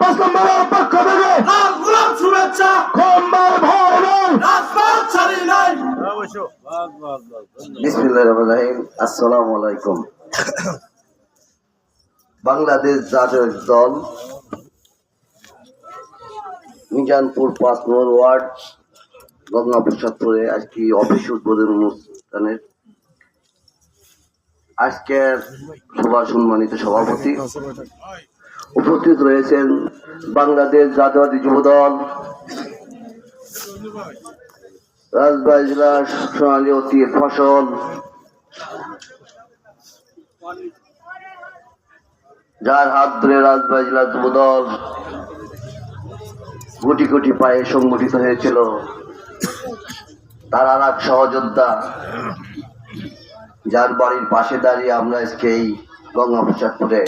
পাঁচ নম্বরের পক্ষ থেকে লাল গোলাপ শুভেচ্ছা। কম্বার ভয় নাই রাজপথ ছাড়ি নাই। বিসমিল্লাহির রহমানির রহিম। আসসালামু আলাইকুম। বাংলাদেশ জাতীয় দল মিজানপুর পাঁচ নম্বর ওয়ার্ড গঙ্গাপুর চত্বরে আজকে অফিস উদ্বোধন অনুষ্ঠানের। আজকের সভা সম্মানিত সভাপতি উপস্থিত রয়েছেন বাংলাদেশ জাতীয়বাদী যুবদল, রাজবাড়ী জেলার সোনালী অতীত ফসল, যার হাত ধরে রাজবাড়ী জেলার যুবদল কোটি কোটি পায়ে সংগঠিত হয়েছিল। তার আর এক সহযোদ্ধা, যার বাড়ির পাশে দাঁড়িয়ে আমরা আজকে এই গঙ্গা প্রচারপুরে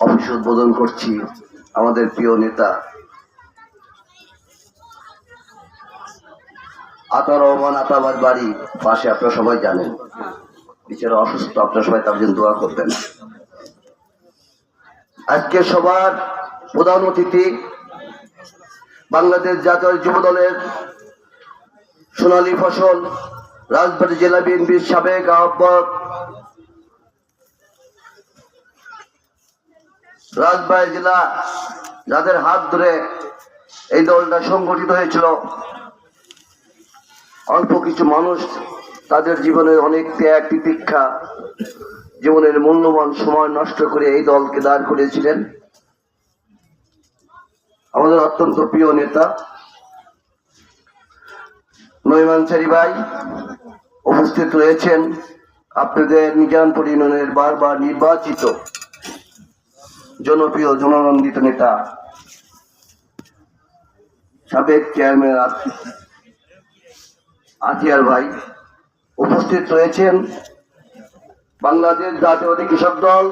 অফিস উদ্বোধন করছি আমাদের প্রিয় নেতা। আতা রহমান আতাবার বাড়ি পাশে আপনারা সবাই জানেন। বিচারা অসুস্থ, আপনারা সবাই তার জন্য দোয়া করবেন। আজকে সবার প্রধান অতিথি বাংলাদেশ জাতীয় যুব দলের সোনালী ফসল, রাজবাড়ী জেলা বিএনপির সাবেক আহ্বায়ক রাজবাড়ী জেলা, যাদের হাত ধরে এই দলটা সংগঠিত হয়েছিল। অল্প কিছু মানুষ তাদের জীবনের অনেক ত্যাগ, তিতিক্ষা, জীবনের মূল্যবান সময় নষ্ট করে এই দলকে দাঁড় করিয়েছিলেন। আমাদের অত্যন্ত প্রিয় নেতা, নৈমানচারী ভাই উপস্থিত রয়েছেন। আপনাদের নিজানপুর ইউনিয়নের বারবার নির্বাচিত জনপ্রিয় জননন্দিত নেতা, সাবেক চেয়ারম্যান আতিয়ার ভাই উপস্থিত রয়েছেন। বাংলাদেশ জাতীয়বাদী কৃষক দল,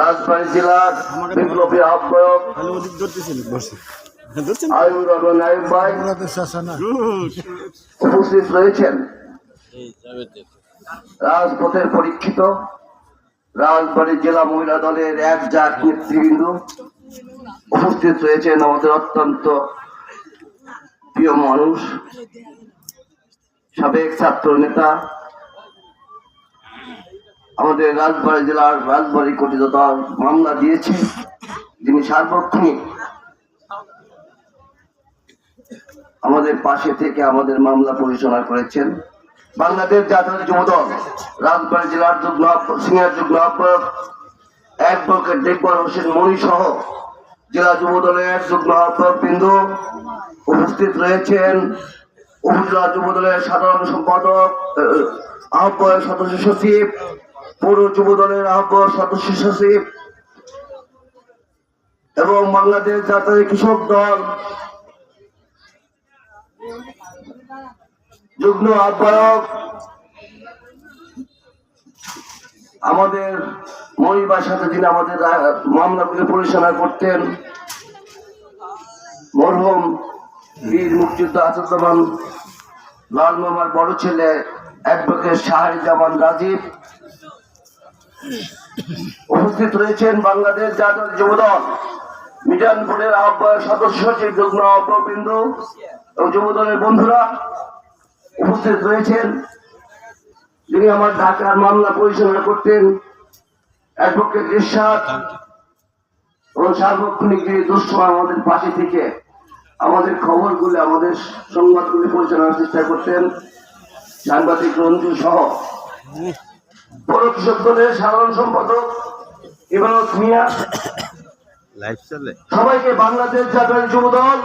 রাজবাড়ী জেলার বিপ্লবী আহ্বায়ক উপস্থিত রয়েছেন। রাজপথের পরীক্ষিত রাজবাড়ী জেলা মহিলা দলের এক জাত নেতৃবৃন্দ উপস্থিত রয়েছেন। আমাদের অত্যন্ত প্রিয় মানুষ, সাবেক ছাত্র নেতা, আমাদের রাজবাড়ি জেলার রাজবাড়ি দল মামলা দিয়েছে, যিনি সার্বক্ষণিক আমাদের পাশে থেকে আমাদের মামলা পরিচালনা করেছেন। বাংলাদেশ জাতীয় যুব দল রাজবাড়ী জেলার যুগ্ম সিনিয়র যুগ্ম আহ্বায়ক অ্যাডভোকেট দেখবর হোসেন মনি সহ জেলা যুব দলের যুগ্ম আহ্বায়ক বিন্দু উপস্থিত রয়েছেন উপজেলা যুব দলের সাধারণ সম্পাদক আহ, আহ্বায়ক সদস্য সচিব পৌর যুব দলের আহ্বায়ক সদস্য সচিব এবং বাংলাদেশ জাতীয় কৃষক দল। যুগ্ম আহ্বায়ক, আমাদের মনিবার সাথে যিনি আমাদের মামলাগুলি পরিচালনা করতেন, মরহুম বীর মুক্তিযোদ্ধা আসাদুজ্জামান লাল মামার বড় ছেলে অ্যাডভোকেট শাহরিজামান রাজীব উপস্থিত রয়েছেন বাংলাদেশ জাতীয় যুবদল মিজানপুরের আহ্বায়ক সদস্য সচিব যুগ্ম আহ্বায়ক বিন্দু এবং যুবদলের বন্ধুরা। উপস্থিত রয়েছেন। যিনি আমার ঢাকার মামলা পরিচালনা করতেন অ্যাডভোকেট ইরশাদ এবং সার্বক্ষণিক যে দুঃসময় আমাদের পাশে থেকে আমাদের খবরগুলি আমাদের সংবাদগুলি পরিচালনার চেষ্টা করতেন সাংবাদিক রঞ্জু সহ। পৌর দলের সাধারণ সম্পাদক ইবানত মিয়া। সবাইকে বাংলাদেশ জাতীয় যুব দল।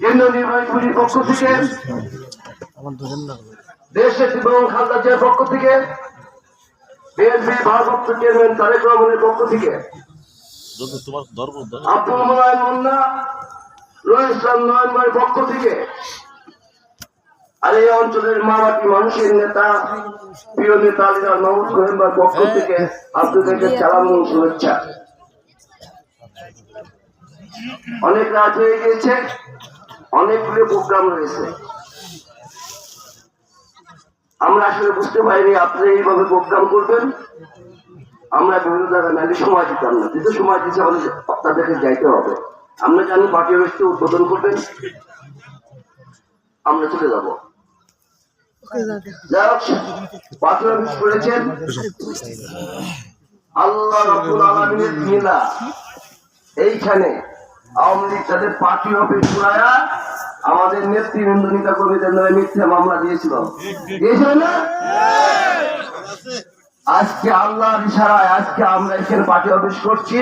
কেন্দ্রীয় নির্বাহী কমিটির পক্ষ থেকে দেশের এবং খালদা পক্ষ থেকে বিএনপি ভারপ্রাপ্ত চেয়ারম্যান তারেক রহমানের পক্ষ থেকে যদি তোমার ধর্ম ধর্ম আব্দুল মোলায় মুন্না রহিম ইসলাম নয়নবাড়ির পক্ষ থেকে আর এই অঞ্চলের মামাটি মানুষের নেতা প্রিয় নেতা আলিরা কোহেম্বার পক্ষ থেকে আপনাদেরকে চালানো শুভেচ্ছা। অনেক রাত হয়ে গিয়েছে অনেকগুলো প্রোগ্রাম রয়েছে আমরা আসলে বুঝতে পারিনি আপনি এইভাবে প্রোগ্রাম করবেন। আমরা বিভিন্ন জায়গায় নাকি সময় দিতাম না। যেহেতু সময় দিচ্ছে আমাদের আপনাদেরকে যাইতে হবে। আমরা জানি পার্টি অফিসকে উদ্বোধন করবেন। আমরা চলে যাব। যাই হোক পার্টি অফিস করেছেন আল্লাহ রব্বুল আলমিনের মেলা। এইখানে আওয়ামী লীগ তাদের পার্টি অফিস করায়া আমাদের নেতৃবৃন্দ নেতা কর্মীদের নামে মিথ্যা মামলা দিয়েছিল। দিয়েছিল না? আজকে আল্লাহর ইশারায় আজকে আমরা এখানে পার্টি অফিস করছি।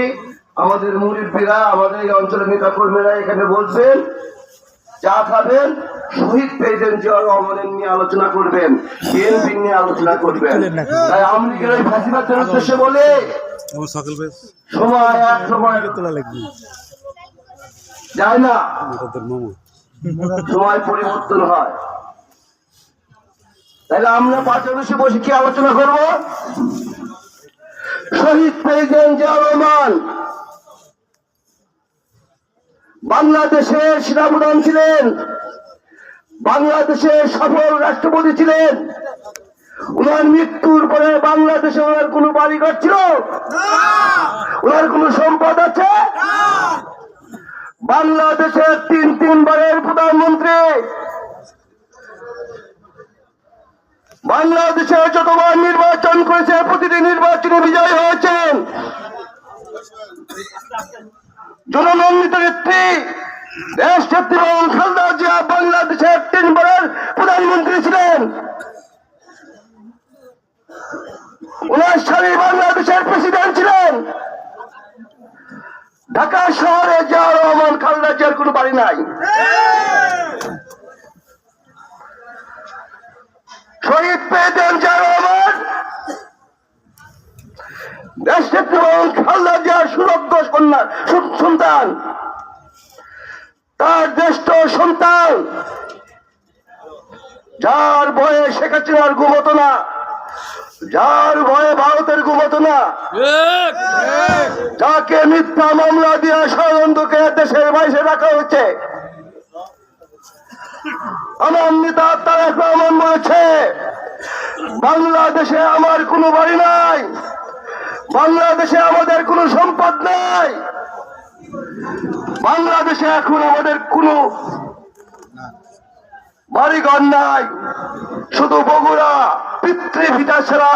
আমাদের মুরিব্বীরা আমাদের এই অঞ্চলের নেতা কর্মীরা এখানে বলবেন চা খাবেন শহীদ প্রেসিডেন্ট জিয়া রহমানের নিয়ে আলোচনা করবেন বিএনপি নিয়ে আলোচনা করবেন। তাই আওয়ামী লীগের ওই ফাঁসিবাদের উদ্দেশ্যে বলে সময় এক সময়। যায় না। সময় পরিবর্তন হয়। তাহলে আমরা পাঁচ বসে বসে কি আলোচনা করব? শহীদ প্রেসিডেন্ট জিয়া রহমান। বাংলাদেশের সেনাপ্রধান ছিলেন। বাংলাদেশের সফল রাষ্ট্রপতি ছিলেন। ওনার মৃত্যুর পরে বাংলাদেশে ওনার কোনো বাড়িঘর ছিল? ওনার কোনো সম্পদ আছে? বাংলাদেশের তিন তিনবারের প্রধানমন্ত্রী। বাংলাদেশে যতবার নির্বাচন করেছে, প্রতিটি নির্বাচনে বিজয় হয়েছেন। জননন্দিত নেত্রী দেশ নেত্রী এবং খালদা জিয়া বাংলাদেশের তিনবারের প্রধানমন্ত্রী ছিলেন। ওনার স্বামী বাংলাদেশের প্রেসিডেন্ট ছিলেন। ঢাকা শহরে জিয়া রহমান খালেদা জিয়ার কোনো বাড়ি নাই। শহীদ পেয়েছেন জিয়া রহমান সন্তান। তার সন্তান। যার ভয়ে শেখ হাসিনার ঘুমতো না। যার ভয়ে ভারতের ঘুমতো না যাকে মিথ্যা মামলা দিয়ে ষড়যন্ত্রকে দেশের বাইরে রাখা হয়েছে আমার নেতা তারেক রহমান বলেছে বাংলাদেশে আমার কোনো বাড়ি নাই বাংলাদেশে আমাদের কোনো সম্পদ নাই বাংলাদেশে এখন আমাদের কোনো বাড়িঘর নাই শুধু বগুড়া। ছাড়া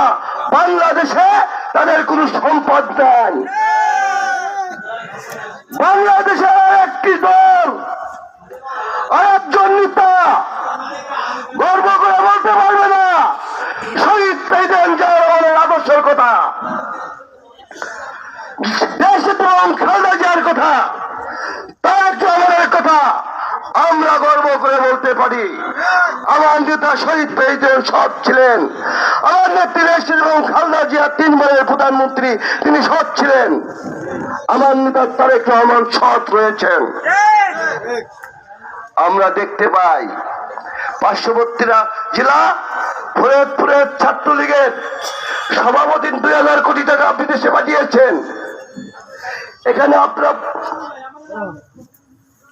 বাংলাদেশে তাদের কোনো সম্পদ নাই। বাংলাদেশে একটি দল আর একজন নেতা, গর্ব করে বলতে পারবে না, শহীদ প্রেসিডেন্ট জিয়াউর আদর্শের কথা। দেশ এবং খালেদা জিয়ার কথা তারেক রহমানের কথা। আমরা গর্ব করে বলতে পারি, আমার নেতা শহীদ প্রেসিডেন্ট সৎ ছিলেন, আমার নেত্রী এবং খালদা জিয়া তিন তিনবারের প্রধানমন্ত্রী তিনি সৎ ছিলেন, আমার নেতা তারেক রহমান সৎ রয়েছেন। আমরা দেখতে পাই, পার্শ্ববর্তীরা জেলা, ফরিদপুরের ছাত্রলীগের সভাপতি দুই হাজার কোটি টাকা বিদেশে পাঠিয়েছেন। এখানে আপনারা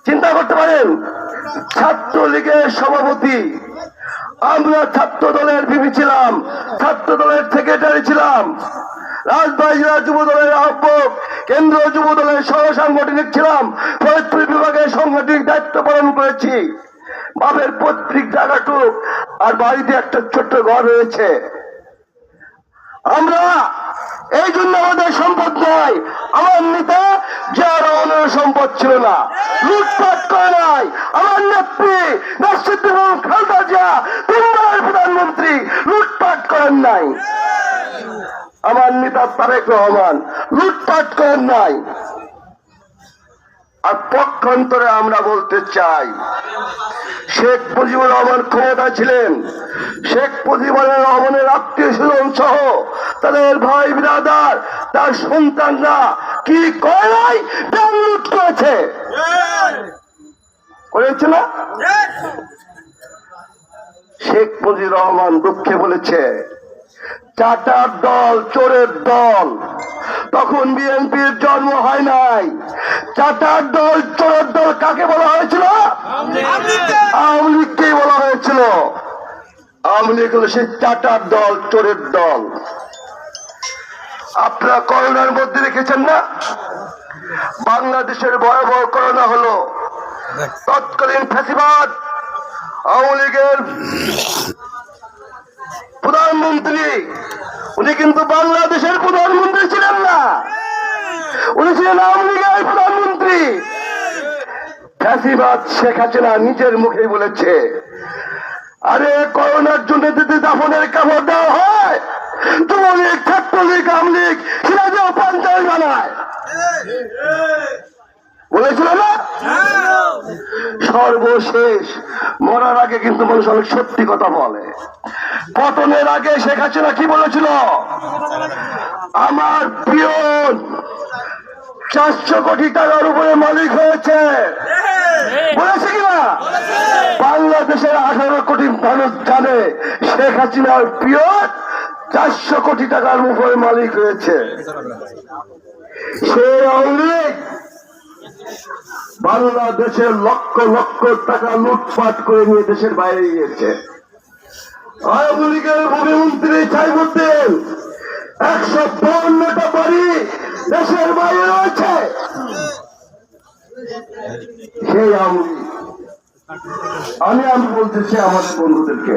চিন্তা করতে পারেন? ছাত্রলীগের সভাপতি। আমরা ছাত্র দলের ভিপি ছিলাম ছাত্র দলের সেক্রেটারি ছিলাম। রাজবাড়ী জেলা যুব দলের আহ্বক কেন্দ্রীয় যুব দলের সহ সাংগঠনিক ছিলাম, ফরিদপুর বিভাগের সাংগঠনিক দায়িত্ব পালন করেছি। বাপের পৈতৃক জায়গাটুক আর বাড়িতে একটা ছোট্ট ঘর রয়েছে। আমরা এই জন্য আমাদের সম্পদ নাই। আমার নেতা যার অনেক সম্পদ ছিল না। লুটপাট করে নাই। আমার নেত্রী নাসিদ্দিন খালদা জিয়া তিনবার প্রধানমন্ত্রী, লুটপাট করেন নাই। আমার নেতা তারেক রহমান, লুটপাট করেন নাই। আর পক্ষান্তরে আমরা বলতে চাই শেখ মুজিবুর রহমান ক্ষমতা ছিলেন শেখ মুজিবুর রহমানের আত্মীয় স্বজন সহ তাদের ভাই বিরাদার তার সন্তানরা কি করে নাই? ব্যাংক করেছে। করেছে না? শেখ মুজিবুর রহমান দুঃখে বলেছে চাটার দল, চোরের দল। তখন বিএনপির জন্ম হয় নাই। চাটার দল, চোরের দল কাকে বলা হয়েছিল? আওয়ামী লীগকেই বলা হয়েছিল। আওয়ামী লীগ হলো সেই টাটার দল, চোরের দল। আপনারা করোনার মধ্যে রেখেছেন না? বাংলাদেশের ভয়াবহ করোনা হলো তৎকালীন ফ্যাসিবাদ। আওয়ামী লীগের প্রধানমন্ত্রী, উনি কিন্তু বাংলাদেশের প্রধানমন্ত্রী ছিলেন না। উনি ছিলেন আওয়ামী লীগের প্রধানমন্ত্রী। ফ্যাসিবাদ শেখ হাসিনা নিজের মুখেই বলেছে। আরে করোনার জন্য যদি দাফনের কাপড় দেওয়া হয়, যুবলীগ, ছাত্রলীগ, আমলীগ সিরাজেও পঞ্চায়েত বানায়। বলেছিল না? সর্বশেষ মরার আগে কিন্তু মানুষ অনেক সত্যি কথা বলে। পতনের আগে শেখ হাসিনা কি বলেছিল? আমার প্রিয় চারশো কোটি টাকার উপরে মালিক হয়েছে। বলেছে কিনা বাংলাদেশের আঠারো কোটি মানুষ জানে শেখ হাসিনার প্রিয় চারশো কোটি টাকার উপরে মালিক হয়েছে। সে আওয়ামী বাংলাদেশের লক্ষ লক্ষ টাকা লুটপাট করে নিয়ে দেশের বাইরে গিয়েছে। আওয়ামী লীগের মুখ্যমন্ত্রী চাইবুদ্দিন একশো বাউন্নটা বাড়ি দেশের বাইরে রয়েছে। সেই আওয়ামী আমি আমি বলতেছি আমাদের বন্ধুদেরকে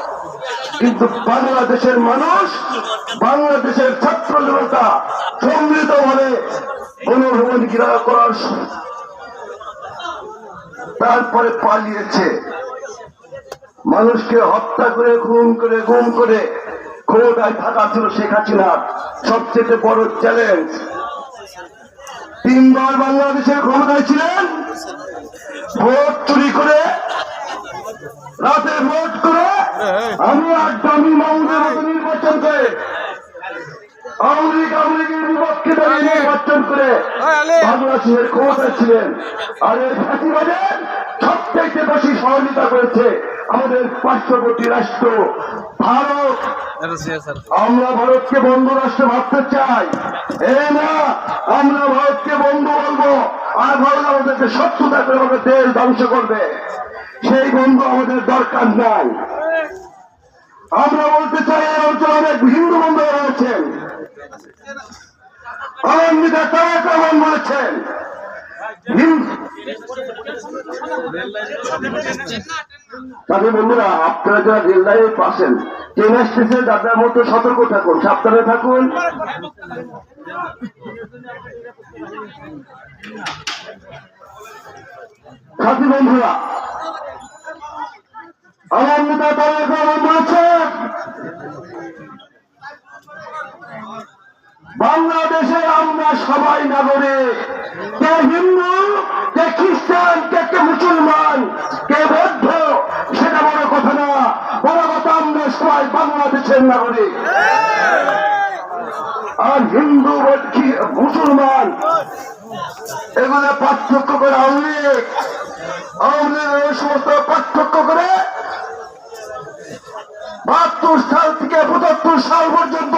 কিন্তু বাংলাদেশের মানুষ বাংলাদেশের ছাত্র জনতা সম্মিলিত ভাবে গণভবন ঘিরা করার তারপরে পালিয়েছে। মানুষকে হত্যা করে, খুন করে, গুম করে ক্ষমতায় থাকা ছিল শেখ হাসিনার সবচেয়ে বড় চ্যালেঞ্জ তিনবার বাংলাদেশের ক্ষমতায় ছিলেন। ভোট চুরি করে, রাতে ভোট করে দামি মামুদের মতো নির্বাচন করে। আওয়ামী লীগ বিপক্ষে দাঁড়িয়ে নির্বাচন করে বাংলাদেশের ক্ষমতায় ছিলেন। আর এই ফাঁসিবাদের সবচেয়ে বেশি সহযোগিতা করেছে আমাদের পার্শ্ববর্তী রাষ্ট্র ভারত। আমরা ভারতকে বন্ধু রাষ্ট্র ভাবতে চাই। এই না আমরা ভারতকে বন্ধু বলব। আর ভারত আমাদেরকে শত্রুতা করে আমাদের দেশ ধ্বংস করবে। সেই বন্ধু আমাদের দরকার নাই। আমরা বলতে চাই এই অঞ্চলে অনেক হিন্দু বন্ধু রয়েছেন। তারেক রহমান বলেছেন হিন্দু তাহলে বন্ধুরা, আপনারা যারা রেল লাইনে পাশেন, ট্রেন আসতেছে দাদার মতো সতর্ক থাকুন, সাবধানে থাকুন। সাথী বন্ধুরা নাগরিক। আর হিন্দু বল- কি মুসলমান, এগুলো পার্থক্য করে আওয়ামী লীগ। এই সমস্ত পার্থক্য করে বাহাত্তর সাল থেকে পঁচাত্তর সাল পর্যন্ত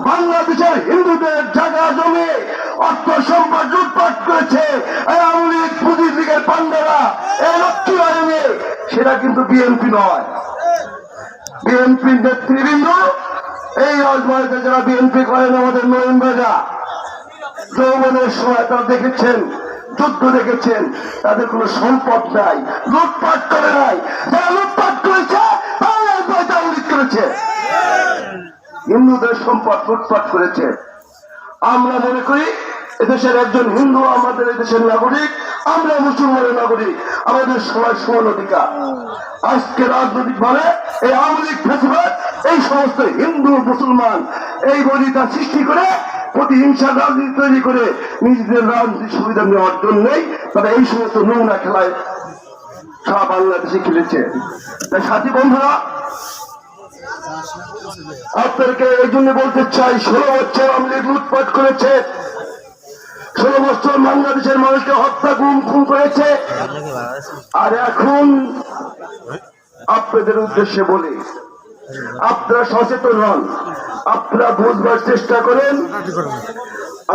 বাংলাদেশের হিন্দুদের জায়গা জমি, অর্থ সম্পদ লুটপাট করেছে আওয়ামী লীগ পুঁজি লীগের পান্ডারা এই লক্ষ্মী বাহিনী সেটা কিন্তু বিএনপি নয়। বিএনপির নেতৃবৃন্দ, এই রাজবাড়িতে যারা বিএনপি করেন আমাদের নয়ন রাজা, যৌবনের সময় তারা দেখেছেন, যুদ্ধ দেখেছেন, তাদের কোনো সম্পদ নাই, লুটপাট করে নাই। যারা লুটপাট করেছে উল্লেখ করেছে। হিন্দুদের সম্পদ লুটপাট করেছে। আমরা মনে করি এদেশের একজন হিন্দু আমাদের এদেশের নাগরিক, আমরা মুসলমানের নাগরিক, আমাদের সবার সমান অধিকার। আজকে রাজনৈতিক ভাবে এই আওয়ামী লীগ, ফেসিবাদ, এই সমস্ত হিন্দু, মুসলমান এই বলিটা সৃষ্টি করে প্রতিহিংসার রাজনীতি তৈরি করে নিজেদের রাজনীতির সুবিধা নেওয়ার জন্যই তারা এই সমস্ত নমুনা খেলায় সারা বাংলাদেশে খেলেছে। তাই সাথী বন্ধুরা, আপনাদেরকে এই জন্য বলতে চাই, ষোলো বছর আমলি লুটপাট করেছে। ষোলো বছর বাংলাদেশের মানুষকে হত্যা গুম খুন করেছে। আর এখন আপনাদের উদ্দেশ্যে বলি আপনারা সচেতন হন আপনারা বুঝবার চেষ্টা করেন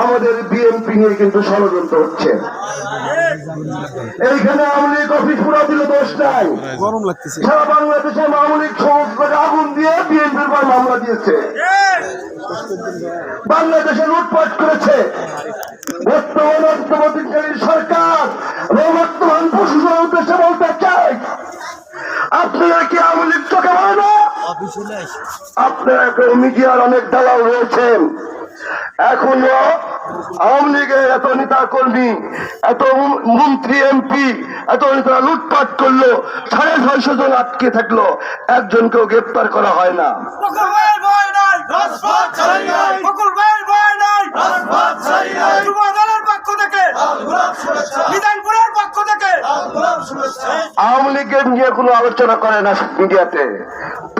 আমাদের বিএনপি নিয়ে কিন্তু ষড়যন্ত্র হচ্ছে। এইখানে আওয়ামী লীগ অফিস পুরো দিলে দোষ নাই। গরম লাগতেছে। সারা বাংলাদেশে আওয়ামী লীগ সমস্ত আগুন দিয়ে বিএনপির পর মামলা দিয়েছে। বাংলাদেশে লুটপাট করেছে। বর্তমান অন্তর্বর্তীকালীন সরকার বর্তমান প্রশাসনের উদ্দেশ্যে বলতে চাই আপনারা কি আওয়ামী লীগ চোখে পড়ে না? আপনারা মিডিয়ার অনেক দালাল রয়েছেন। এখনও আওয়ামী লীগের এত নেতা কর্মী এত মন্ত্রী এমপি এত নেতা লুটপাট করল সাড়ে ছয়শো জন আটকে থাকল একজনকেও গ্রেপ্তার করা হয় না। বকুল ভাইয়ের ভয় নাই রাজপথ ছাড়ি নাই। বকুল ভাইয়ের ভয় নাই রাজপথ ছাড়ি নাই। যুব দলের পক্ষ থেকে বিধানপুরের পক্ষ থেকে। আওয়ামী লীগের নিয়ে কোনো আলোচনা করে না মিডিয়াতে।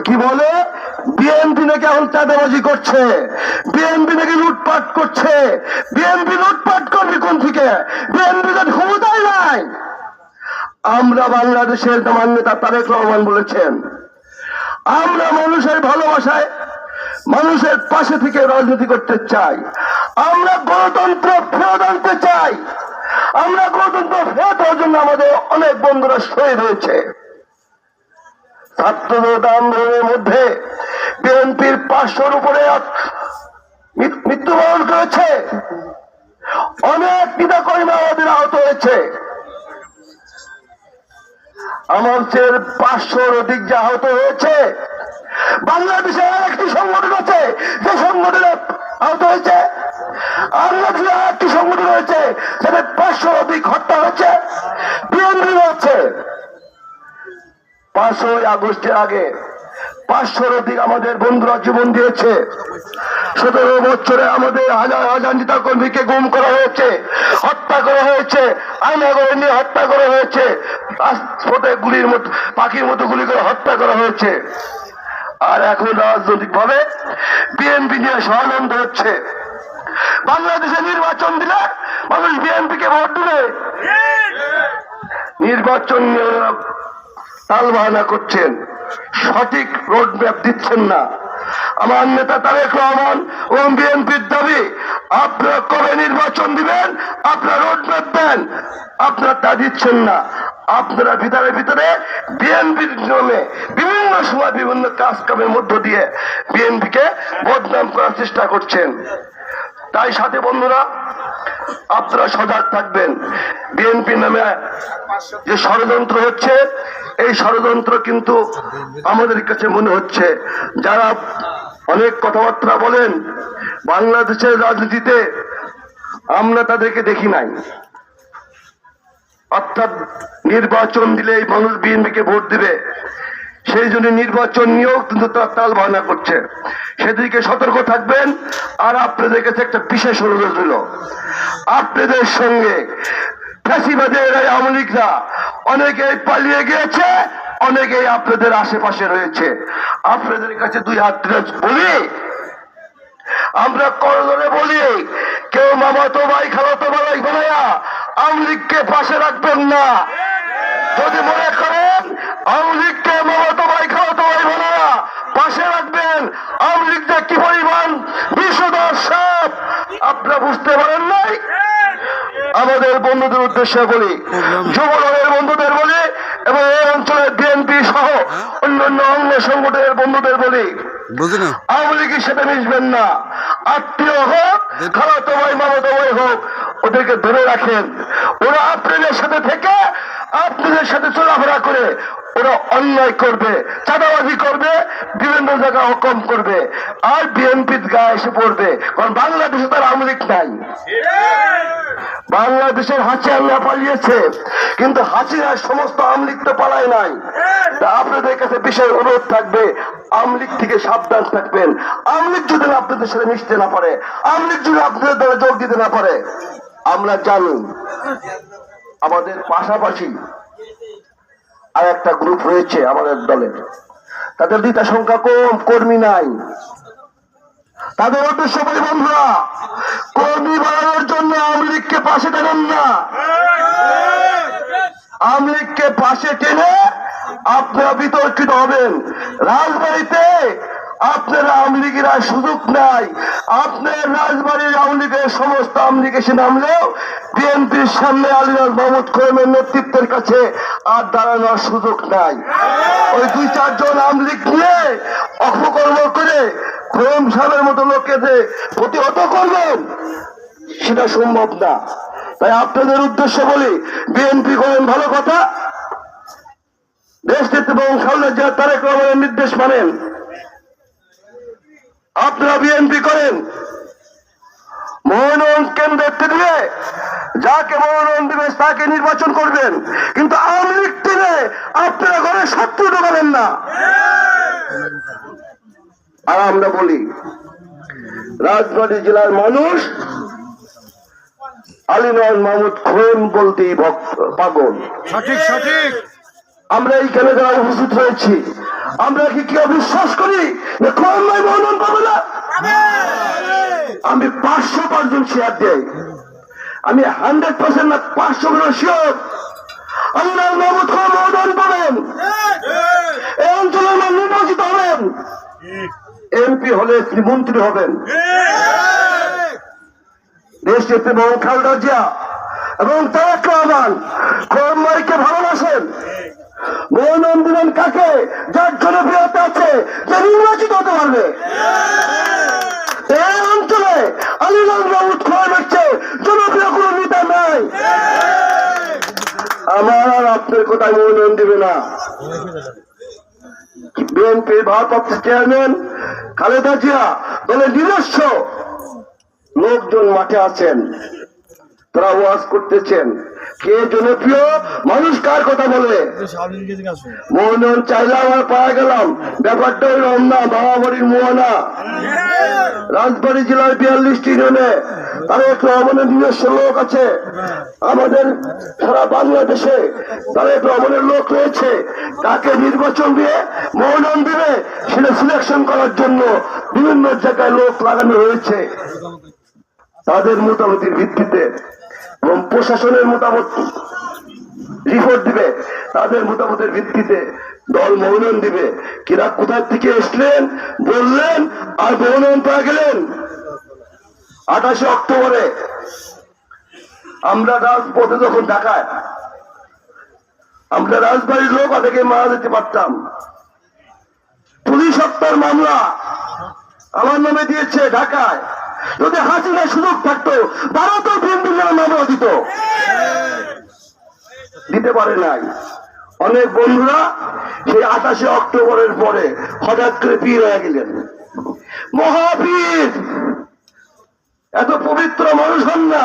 কি বলে? বিএনপি নাকি এখন চাঁদাবাজি করছে? বিএনপি নাকি লুটপাট করছে। বিএনপি লুটপাট করবে কোন থেকে? বিএনপি তো ক্ষমতাই নাই আমরা বাংলাদেশের মান্যতা তারেক রহমান বলেছেন, আমরা মানুষের ভালোবাসায় মানুষের পাশে থেকে রাজনীতি করতে চাই। আমরা গণতন্ত্র ফেরত আনতে চাই। আমরা গণতন্ত্র ফেরত হওয়ার জন্য আমাদের অনেক বন্ধুরা শহীদ হয়েছে। ছাত্রদের আন্দোলনের মধ্যে বিএনপির পাঁচশোর উপরে মৃত্যুবরণ করেছে। অনেক পিতা কর্মী আমাদের আহত হয়েছে। চেয়ে পাঁচশোর অধিক যে আহত হয়েছে, বাংলাদেশে আর একটি সংগঠন আছে, যে সংগঠনে আহত হয়েছে। বাংলাদেশে আর একটি সংগঠন হয়েছে সেটা পাঁচশোর অধিক হত্যা হয়েছে। বিএনপি হচ্ছে পাঁচশোই আগস্টের আগে পাঁচশোর অধিক আমাদের বন্ধুরা জীবন দিয়েছে। সতেরো বছরে আমাদের হাজার হাজার নেতা কর্মীকে গুম করা হয়েছে, হত্যা করা হয়েছে আয়না করে নিয়ে হত্যা করা হয়েছে গুলির মতো, পাখির মতো গুলি করে হত্যা করা হয়েছে। আর এখন রাজনৈতিক ভাবে বিএনপি নিয়ে ষড়যন্ত্র হচ্ছে। বাংলাদেশে নির্বাচন দিলে মানুষ বিএনপি কে ভোট দেবে। নির্বাচন তালবাহানা করছেন। সঠিক রোড ম্যাপ দিচ্ছেন না। আমার নেতা তারেক রহমান এবং বিএনপির দাবি, আপনারা কবে নির্বাচন দিবেন? আপনারা রোড ম্যাপ দেন। আপনারা তা দিচ্ছেন না। আপনারা ভিতরে ভিতরে বিএনপির নামে বিভিন্ন সময় বিভিন্ন কাজ কামের মধ্য দিয়ে বিএনপিকে বদনাম করার চেষ্টা করছেন। তাই সাথে বন্ধুরা, আপনারা সজাগ থাকবেন। বিএনপি নামে যে ষড়যন্ত্র হচ্ছে, এই ষড়যন্ত্র কিন্তু আমাদের কাছে মনে হচ্ছে, যারা অনেক কথাবার্তা বলেন, বাংলাদেশের রাজনীতিতে আমরা তাদেরকে দেখি নাই। অর্থাৎ নির্বাচন দিলে এই মানুষ বিএনপিকে ভোট দিবে। সেই জন্য নির্বাচন নিয়েও কিন্তু তারা তাল বাহানা করছে। সেদিকে সতর্ক থাকবেন আর আপনাদের কাছে একটা বিশেষ অনুরোধ হলো আপনাদের সঙ্গে ফ্যাসিবাদের আওয়ামী লীগরা অনেকেই পালিয়ে গিয়েছে, অনেকেই আপনাদের আশেপাশে রয়েছে। আপনাদের কাছে দুই হাত বলি, আমরা করদরে বলি, কেউ মামাতো ভাই, খালাতো ভাই বানায়া আওয়ামী লীগকে পাশে রাখবেন না। যদি মনে করেন, আওয়ামী লীগকে মামাতো ভাই ভাই পাশে রাখবেন আওয়ামী কি পরিমাণ বিষধর সাপ? আপনারা বুঝতে পারেন নাই? আমাদের বন্ধুদের উদ্দেশ্যে বলি, যুবদলের বন্ধুদের বলি এবং এই অঞ্চলের বিএনপি সহ অন্যান্য অঙ্গ সংগঠনের বন্ধুদের বলি আওয়ামী লীগের সাথে মিশবেন না। আত্মীয় হোক খালাতো ভাই মামাতো ভাই হোক ওদেরকে ধরে রাখেন। ওরা আপনাদের সাথে থেকে আপনাদের সাথে চলাফেরা করে ওরা অন্যায় করবে, চাঁদাবাজি করবে, বিভিন্ন জায়গায় হকম করবে, আর বিএনপির গায়ে এসে পড়বে, কারণ বাংলাদেশে তার আওয়ামী লীগ নাই। বাংলাদেশের হাসিয়াল্লা পালিয়েছে, কিন্তু হাসিনার সমস্ত আমলিক তো পালায় নাই। আপনাদের কাছে বিশেষ অনুরোধ থাকবে আমলিক থেকে সাবধান থাকবেন। আমলিক যদি আপনাদের সাথে মিশতে না পারে আমলিক যদি আপনাদের দ্বারা যোগ দিতে না পারে, আমরা জানি, আমাদের পাশাপাশি আর একটা গ্রুপ রয়েছে আমাদের দলের। তাদের দুইটা সংখ্যা কম, কর্মী নাই। তাদের উদ্দেশ্য বলি বন্ধুরা, কর্মী বাড়ানোর জন্য আওয়ামী লীগকে পাশে টানেন না। আওয়ামী লীগকে পাশে টেনে আপনারা বিতর্কিত হবেন। রাজবাড়িতে আপনার আওয়ামী লীগের আর সুযোগ নাই। আপনার রাজবাড়ির আওয়ামী লীগের সমস্ত আওয়ামী লীগ এসে নামলেও বিএনপির সামনে আলিরাজ মাহমুদ খোয়েমের নেতৃত্বের কাছে আর দাঁড়ানোর সুযোগ নাই। ওই দুই, চারজন আওয়ামী লীগ নিয়ে অপকর্ম করে খোয়েম সাহেবের মতো লোকেদের প্রতিহত করবেন, সেটা সম্ভব না। তাই আপনাদের উদ্দেশ্য বলি, বিএনপি করেন ভালো কথা। দেশ নেত্রী এবং খালেদা জিয়া তারেক রহমানের নির্দেশ মানেন আপনারা বিএনপি করেন। মনোনয়ন কেন্দ্রের দিবে যাকে মনোনয়ন দিবে তাকে নির্বাচন করবেন। কিন্তু আওয়ামী লীগ দিলে আপনারা ঘরে শত্রু ঢোকাবেন না। আর আমরা বলি রাজবাড়ী জেলার মানুষ আলিনয়ন মাহমুদ খোয়েম বলতেই ভক্ত পাগল। সঠিক সঠিক। আমরা এইখানে যারা উপস্থিত হয়েছি আমরা কি কেউ বিশ্বাস করি? ভাই পাবে না? আমি পাঁচশো পাঁচজন শেয়ার দেই। আমি হান্ড্রেড পার্সেন্ট না পাঁচশো করে শিওর মাহমুদ মনোনয়ন পাবেন। এই অঞ্চলের মানুষ নির্বাচিত হবেন। এমপি হলে তিনি মন্ত্রী হবেন। দেশ নেত্রী এবং খালেদা জিয়া এবং তারেক রহমান। কর্মকে ভালোবাসেন। মনোনয়ন দিলেন কাকে? যার জনপ্রিয়তা আছে যে নির্বাচিত হতে পারবে। এই অঞ্চলে আলিগঞ্জ মাহমুদ খোয়ান হচ্ছে জনপ্রিয় কোন নেতা নাই। আমার আর আপনার কোথায় মনোনয়ন দিবে না। বিএনপির ভারপ্রাপ্ত চেয়ারম্যান খালেদা জিয়া দলের নিজস্ব লোকজন মাঠে আছেন। তারা ওয়াজ করতেছেন। কে জনপ্রিয়? মানুষ কার কথা বলে? মনোনয়ন চাইলাম আর পাওয়া গেলাম। ব্যাপারটা ওই না বাবাবাড়ির মোহনা। রাজবাড়ী জেলার বিয়াল্লিশটি ইউনিয়নে তারেক রহমানের নিজস্ব লোক আছে। আমাদের সারা বাংলাদেশে তারেক রহমানের লোক রয়েছে। কাকে নির্বাচন দিয়ে মনোনয়ন দিবে। সেটা সিলেকশন করার জন্য বিভিন্ন জায়গায় লোক লাগানো হয়েছে। তাদের মোটামুটির ভিত্তিতে এবং প্রশাসনের মোটামুট রিপোর্ট দিবে। তাদের মোটামুটের ভিত্তিতে দল মনোনয়ন দিবে। কিরা কোথার থেকে এসলেন, বললেন আর মনোনয়ন পাওয়া গেলেন। আঠাশে অক্টোবরে আমরা রাজপথে যখন ঢাকায়, আমরা রাজবাড়ির লোক থেকে মারা যেতে পারতাম। পুলিশ হত্যার মামলা আমার নামে দিয়েছে ঢাকায়। যদি হাসিনার সুযোগ থাকতো ভারতও বিএনপি মামলা দিত দিতে পারে নাই। অনেক বন্ধুরা সেই আঠাশে অক্টোবরের পরে হঠাৎ করে পীর হয়ে গেলেন। মহাবীর এত পবিত্র মানুষ হন না।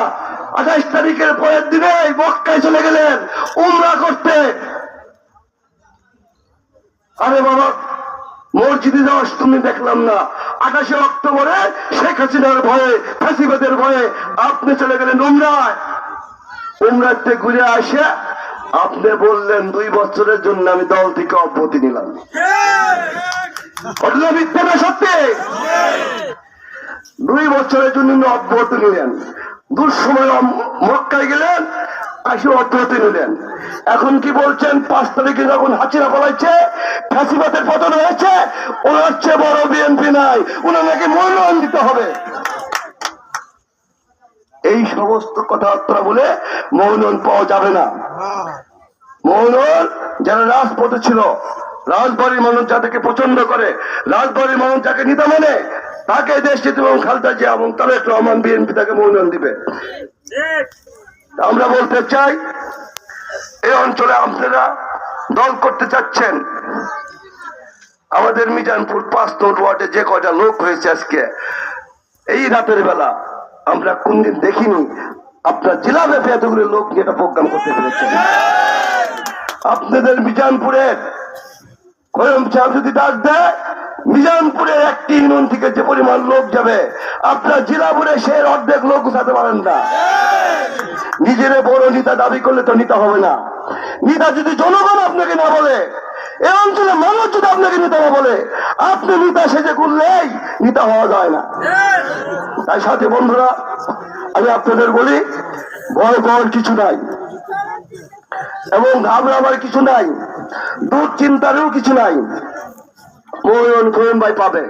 আঠাশ তারিখের পরের দিনে মক্কায় চলে গেলেন। উমরা করতে। আরে বাবা মসজিদে যাওয়ার তুমি দেখলাম না। আঠাশে অক্টোবরে শেখ হাসিনার ভয়ে ফাঁসিবাদের ভয়ে আপনি চলে গেলেন উমরায়। উমরাতে ঘুরে আসে, আপনি বললেন, দুই বছরের জন্য আমি দল থেকে অব্যতি নিলাম। সত্যি? দুই বছরের জন্য অব্যতি নিলেন। দুঃসময় মক্কায় গেলেন আসে অব্যাহতি নিলেন এখন কি বলছেন? পাঁচ তারিখে যখন হাসিনা পলাইছে ফাঁসিবাদের পতন হয়েছে, ওনার চেয়ে বড় বিএনপি নাই ওনার নাকি মূল্যায়ন দিতে হবে। এই সমস্ত কথাবার্তা বলে মৌনয়ন পাওয়া যাবে না। মৌনয়ন যারা রাজপথে ছিল, রাজবাড়ির মানুষ যাদেরকে পছন্দ করে, রাজবাড়ির মানুষ যাকে নিতে মানে তাকে দেশ এবং খালদা জিয়া এবং তারেক রহমান বিএনপি তাকে মৌনয়ন দিবে। আমরা বলতে চাই এই অঞ্চলে আপনারা দল করতে চাচ্ছেন। আমাদের মিজানপুর পাঁচ নম্বর ওয়ার্ডে যে কয়টা লোক হয়েছে আজকে, এই রাতের বেলা আমরা কোনদিন দেখিনি, আপনার জেলা ব্যাপী এতগুলো লোক নিয়ে একটা প্রোগ্রাম করতে পেরেছেন। আপনাদের মিজানপুরের কয়ম সাহেব যদি ডাক দেয় মিজানপুরের একটি ইউনিয়ন থেকে যে পরিমাণ লোক যাবে, আপনার জেলা ভরে সে অর্ধেক লোক উঠাতে পারেন না। নিজের বড় নেতা দাবি করলে তো নিতে হবে না। নেতা যদি জনগণ আপনাকে না বলে, এ অঞ্চলে মানুষ যদি আপনাকে নিতে না বলে, আপনি নেতা সেজে করলেই নেতা হওয়া যায় না। তাই সাথে বন্ধুরা, আমি আপনাদের বলি, ভয় পাওয়ার কিছু নাই। এবং ঘাবড়াবার কিছু নাই, দুশ্চিন্তারও কিছু নাই। খোয়েম ভাই পাবে?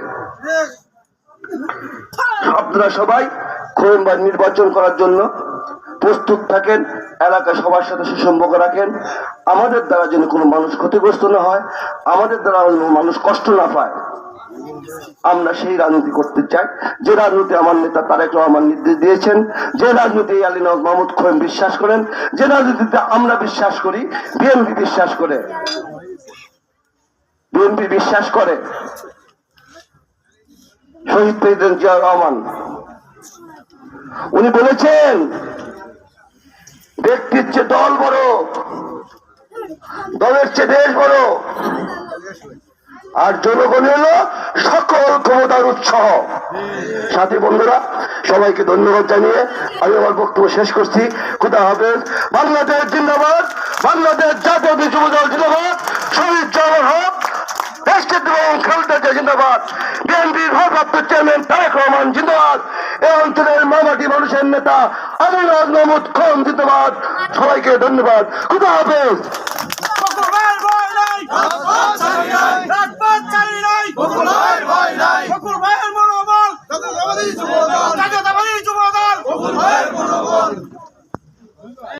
আপনারা সবাই ভাই নির্বাচন করার জন্য প্রস্তুত থাকেন এলাকায় সবার সাথে সুসম্পর্ক রাখেন। আমাদের দ্বারা যেন কোনো মানুষ ক্ষতিগ্রস্ত না হয়, আমাদের দ্বারা মানুষ কষ্ট না পায়। আমরা সেই রাজনীতি করতে চাই। যে রাজনীতি আমার নেতা তারেক রহমান নির্দেশ দিয়েছেন, যে রাজনীতি আলী নওয়াজ মাহমুদ খোয়েম বিশ্বাস করেন, যে রাজনীতিতে আমরা বিশ্বাস করি, বিএনপি বিশ্বাস করে। বিএনপি বিশ্বাস করে। শহীদ প্রেসিডেন্ট জিয়া রহমান। উনি বলেছেন, ব্যক্তির চেয়ে দল বড়, দলের চেয়ে দেশ বড়। আর জনগণ হলো সকল ক্ষমতার উৎসাহ সাথী বন্ধুরা, সবাইকে ধন্যবাদ জানিয়ে আমি আমার বক্তব্য শেষ করছি। খুদা হাফেজ। বাংলাদেশ জিন্দাবাদ। বাংলাদেশ জাতীয় দল জিন্দাবাদ। শহীদ জওয়ান হক। দেশকে দেবেন খালেদা জিয়া জিন্দাবাদ। বিএনপির ভারপ্রাপ্ত চেয়ারম্যান তারেক রহমান জিন্দাবাদ। এ অঞ্চলের মামাটি মানুষের নেতা আমির আজমুদ খান জিন্দাবাদ। সবাইকে ধন্যবাদ। খুদা হাফেজ। মনোবল।